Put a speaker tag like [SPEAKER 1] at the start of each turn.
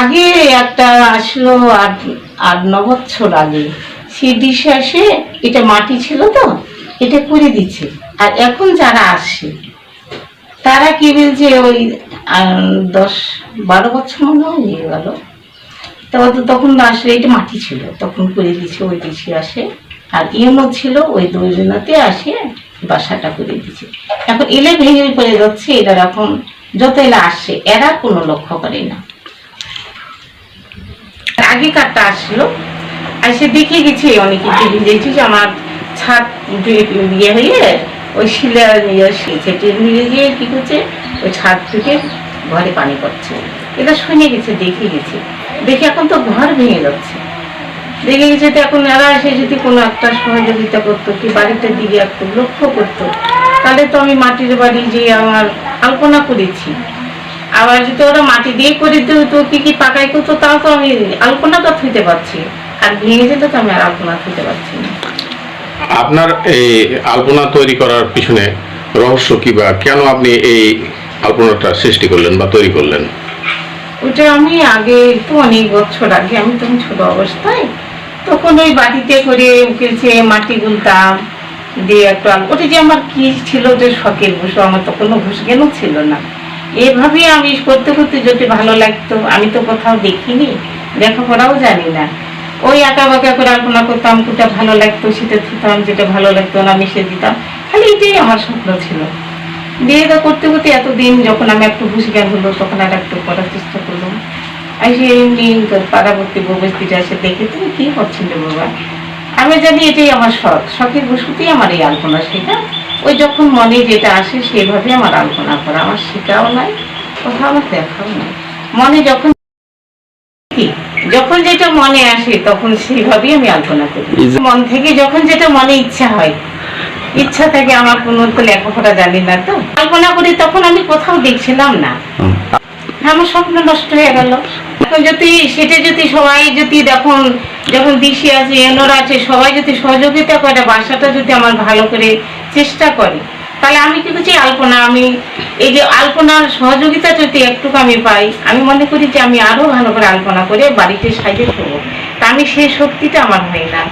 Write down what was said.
[SPEAKER 1] আগে একটা আসলো আট আট ন বছর আগে। সে ডিশে আসে এটা মাটি ছিল তো, এটা করে দিচ্ছে। আর এখন যারা আসে, তারা কি বলছে, ওই দশ, বারো বছর মনে হয়, হয়ে গেল। তো তখন আসলে এটা মাটি ছিল, তখন করে দিচ্ছে, ওই ডিশে আসে। আর ইউনো ছিল, ওই দুজনাতে আসে, বাসাটা করে দিচ্ছে। এখন এলে ভেঙে পড়ে যাচ্ছে, এরা এখন, যত এলা আসে, এরা কোনো লক্ষ্য করে না। আগেকারটা আসলো। আর সে দেখে গেছে অনেকে টিভি দেখছি যে আমার ছাদ ইয়ে হয়ে ওই শিলা সেটে নিয়ে গিয়ে কি করছে? ওই ছাদ থেকে ঘরে পানি পড়ছে। এটা শুনে গেছে, দেখে গেছে। দেখে এখন তো ঘর ভেঙে যাচ্ছে। দেখে গেছে তো এখন এরা এসে যদি কোনো একটা সহযোগিতা করতো, কি বাড়িটার দিকে একটু লক্ষ্য করতো, তাহলে তো আমি মাটির বাড়ি যে আমার কল্পনা করেছি। আবার যদি ওরা মাটি দিয়ে করে দিত তো কি কি পাকাই করতো তাও তো আমি আলপনাটা থুইতে পারছি। আর ভেঙে যেত তো আমি আর আলপনা থুইতে পারছি না।
[SPEAKER 2] আপনার এই আলপনা তৈরি করার পিছনে রহস্য কি বা কেন আপনি এই আলপনাটা সৃষ্টি করলেন বা তৈরি করলেন?
[SPEAKER 1] ওটা আমি আগে তো অনেক বছর আগে আমি তখন ছোট অবস্থায় তখন ওই বাড়িতে করে উঠেছে মাটি গুলতাম দিয়ে একটু ওটা যে আমার কি ছিল যে শখের বসে আমার তো কোনো ঘুষ কেন ছিল না। এভাবেই আমি করতে করতে যদি ভালো লাগতো, আমি তো কোথাও দেখিনি লেখাপড়াও জানি না। ওই আঁকা বাঁকা করে আলপনা করতাম কোনটা ভালো লাগতো, সেটা থুতাম যেটা ভালো লাগতো না, মিশে দিতাম। খালি এটাই আমার স্বপ্ন ছিল। দিয়ে এটা করতে করতে এতদিন যখন আমি একটু জ্ঞান হলো, তখন আর একটু করার চেষ্টা করলাম। আর সে এমনি পাড়াবর্তী বস্তিটা এসে দেখে, তুমি কি করছিলে বাবা? আমি জানি এটাই আমার শখ। শখের বসুতেই আমার এই আলপনা শেখা ওই যখন মনে যেটা আসে সেভাবে আমার আলপনা করা। আমার শেখাও নাই কোথাও আমার দেখাও নাই। মনে যখন যখন যেটা মনে আসে তখন সেইভাবেই আমি আলপনা করি। মন থেকে যখন যেটা মনে ইচ্ছা হয় ইচ্ছা থাকে আমার কোনো তো লেখাপড়া জানি না তো। কল্পনা করি তখন আমি কোথাও দেখছিলাম না। আমার স্বপ্ন নষ্ট হয়ে গেল। এখন যদি সেটা যদি সবাই যদি দেখুন যখন দিশি আছে এনোরা আছে সবাই যদি সহযোগিতা করে বাসাটা যদি আমার ভালো করে চেষ্টা করে। তাহলে আমি কি করছি আলপনা, আমি এই যে আলপনার সহযোগিতা যদি একটুকু আমি পাই, আমি মনে করি যে আমি আরও ভালো করে আলপনা করে বাড়িতে সাজিয়ে থবো তা আমি সেই শক্তিটা আমার হয় না।